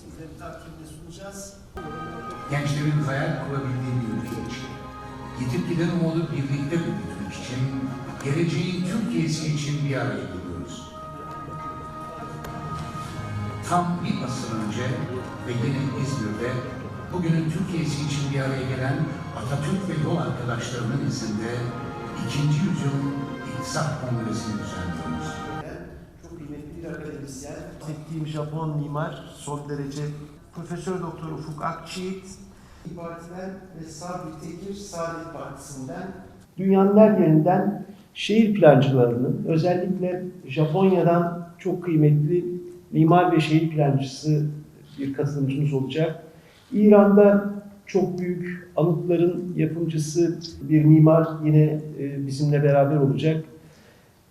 sizlerin takdimine sunacağız. gençlerin hayal kurabildiği bir ülke için, yetip giden umudu birlikte büyütmek için, geleceğin Türkiye'si için bir araya geliyoruz. Tam bir asır önce ve yine İzmir'de bugünün Türkiye'si için bir araya gelen Atatürk ve yol arkadaşlarının izinde ikinci yüzyıl İktisat Kongresi'ni düzenliyoruz. Akademisyen. bahsettiğim Japon mimar son derece Profesör Doktor Ufuk Akçiğit Parti'den ve Sabri Tekir Saadet Partisi'nden dünyanın her yerinden şehir plancılarının özellikle Japonya'dan çok kıymetli mimar ve şehir plancısı bir katılımcımız olacak. İran'da çok büyük anıtların yapımcısı bir mimar yine e, bizimle beraber olacak.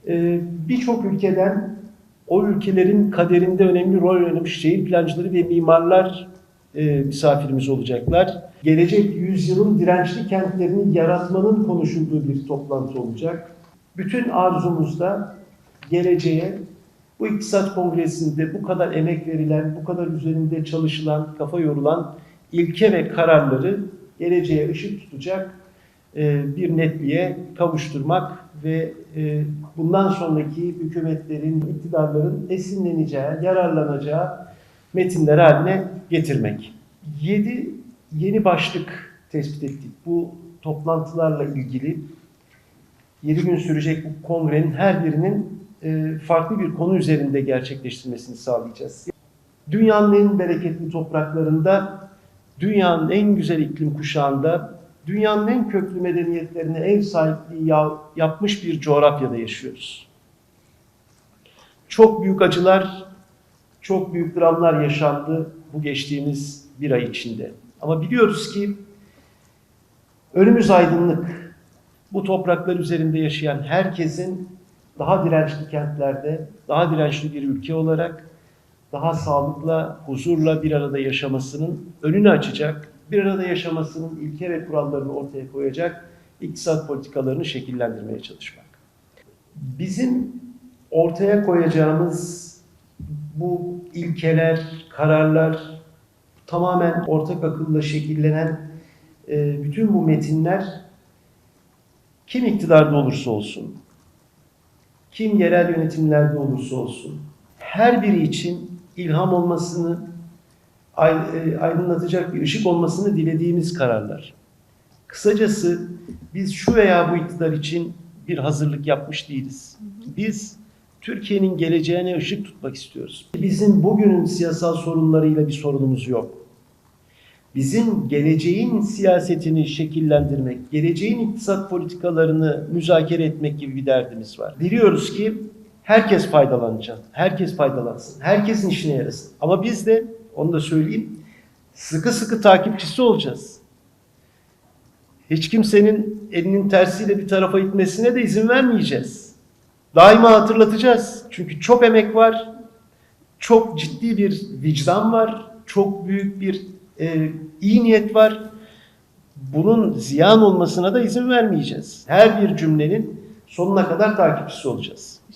E, Birçok ülkeden o ülkelerin kaderinde önemli rol oynamış şehir plancıları ve mimarlar e, misafirimiz olacaklar. Gelecek yüzyılın dirençli kentlerini yaratmanın konuşulduğu bir toplantı olacak. Bütün arzumuzda geleceğe bu iktisat kongresinde bu kadar emek verilen, bu kadar üzerinde çalışılan, kafa yorulan ilke ve kararları geleceğe ışık tutacak bir netliğe kavuşturmak ve e, bundan sonraki hükümetlerin, iktidarların esinleneceği, yararlanacağı metinler haline getirmek. Yedi yeni başlık tespit ettik. Bu toplantılarla ilgili 7 gün sürecek bu kongrenin her birinin e, farklı bir konu üzerinde gerçekleştirmesini sağlayacağız. Dünyanın en bereketli topraklarında, dünyanın en güzel iklim kuşağında, dünyanın en köklü medeniyetlerine ev sahipliği ya- yapmış bir coğrafyada yaşıyoruz. Çok büyük acılar, çok büyük dramlar yaşandı bu geçtiğimiz bir ay içinde. Ama biliyoruz ki önümüz aydınlık. Bu topraklar üzerinde yaşayan herkesin daha dirençli kentlerde, daha dirençli bir ülke olarak daha sağlıkla, huzurla bir arada yaşamasının önünü açacak, bir arada yaşamasının ilke ve kurallarını ortaya koyacak iktisat politikalarını şekillendirmeye çalışmak. Bizim ortaya koyacağımız bu ilkeler, kararlar tamamen ortak akılla şekillenen e, bütün bu metinler kim iktidarda olursa olsun, kim yerel yönetimlerde olursa olsun, her biri için ilham olmasını, aydınlatacak bir ışık olmasını dilediğimiz kararlar. Kısacası biz şu veya bu iktidar için bir hazırlık yapmış değiliz. Biz Türkiye'nin geleceğine ışık tutmak istiyoruz. Bizim bugünün siyasal sorunlarıyla bir sorunumuz yok. Bizim geleceğin siyasetini şekillendirmek, geleceğin iktisat politikalarını müzakere etmek gibi bir derdimiz var. Biliyoruz ki herkes faydalanacak, herkes faydalansın, herkesin işine yarasın. Ama biz de, onu da söyleyeyim, sıkı sıkı takipçisi olacağız. Hiç kimsenin elinin tersiyle bir tarafa itmesine de izin vermeyeceğiz. Daima hatırlatacağız. Çünkü çok emek var, çok ciddi bir vicdan var, çok büyük bir e, iyi niyet var. Bunun ziyan olmasına da izin vermeyeceğiz. Her bir cümlenin sonuna kadar takipçisi olacağız.